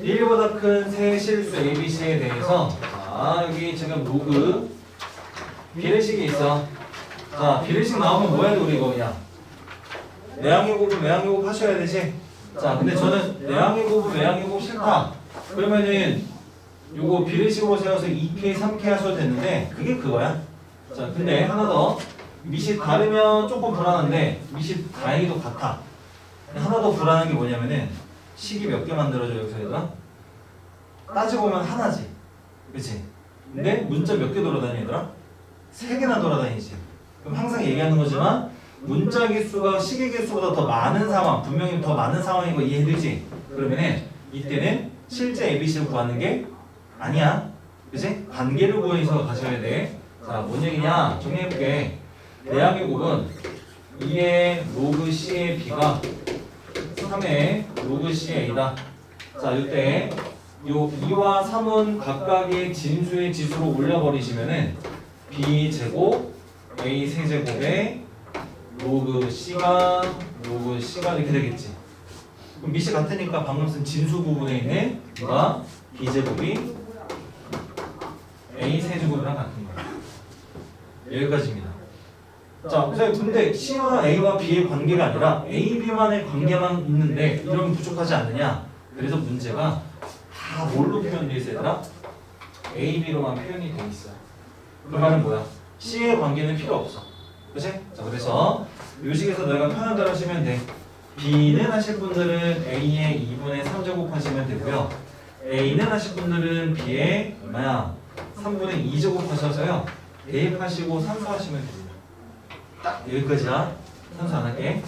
1보다 큰 세 실수 ABC에 대해서 자 여기 지금 로그 비례식이 있어. 자 비례식 나오면 뭐 해야 돼 우리 이거 그냥? 내항의 곱은 외항의 곱 하셔야 되지? 자 근데 저는 내항의 곱은 외항의 곱 싫다. 그러면은 요거 비례식으로 세워서 2K 3K 하셔도 되는데 그게 그거야. 자 근데 하나 더. 밑이 다르면 조금 불안한데 밑이 다행히도 같아. 하나 더 불안한 게 뭐냐면은 식이 몇 개 만들어져 여기서 얘들아? 따지고 보면 하나지 그치? 근데 문자 몇 개 돌아다니 얘들아? 세 개나 돌아다니지 그럼 항상 얘기하는 거지만 문자 개수가 식의 개수보다 더 많은 상황 분명히 더 많은 상황인 거 이해되지? 그러면은 이때는 실제 ABC를 구하는 게 아니야 그치? 관계를 구해서 가셔야 돼 자 뭔 얘기냐 정리해볼게 대항의 곱은 2의 로그 C의 B가 3의 로그 C의 A다. 자, 이때 요 2와 3은 각각의 진수의 지수로 올려버리시면은 B 제곱 A 세제곱에 로그 C가 로그 C가 이렇게 되겠지. 그럼 밑이 같으니까 방금 쓴 진수 부분에 있는 누가 B 제곱이 A 세제곱이랑 같은 거야. 여기까지입니다. 자, 그래서 근데 C와 A와 B의 관계가 아니라 A, B만의 관계만 있는데 이러면 부족하지 않느냐? 그래서 문제가 다 뭘로 표현되어 있어 얘들아? A, B로만 표현이 돼 있어. 그 말은 뭐야? C의 관계는 필요 없어. 그치? 자, 그래서 요식에서 너희가 편한 대로 하시면 돼. B는 하실 분들은 A의 2분의 3제곱 하시면 되고요. A는 하실 분들은 B의 얼마야? 3분의 2제곱 하셔서요. 대입하시고 산수하시면 됩니다. 딱 여기까지야. 산수 안 할게.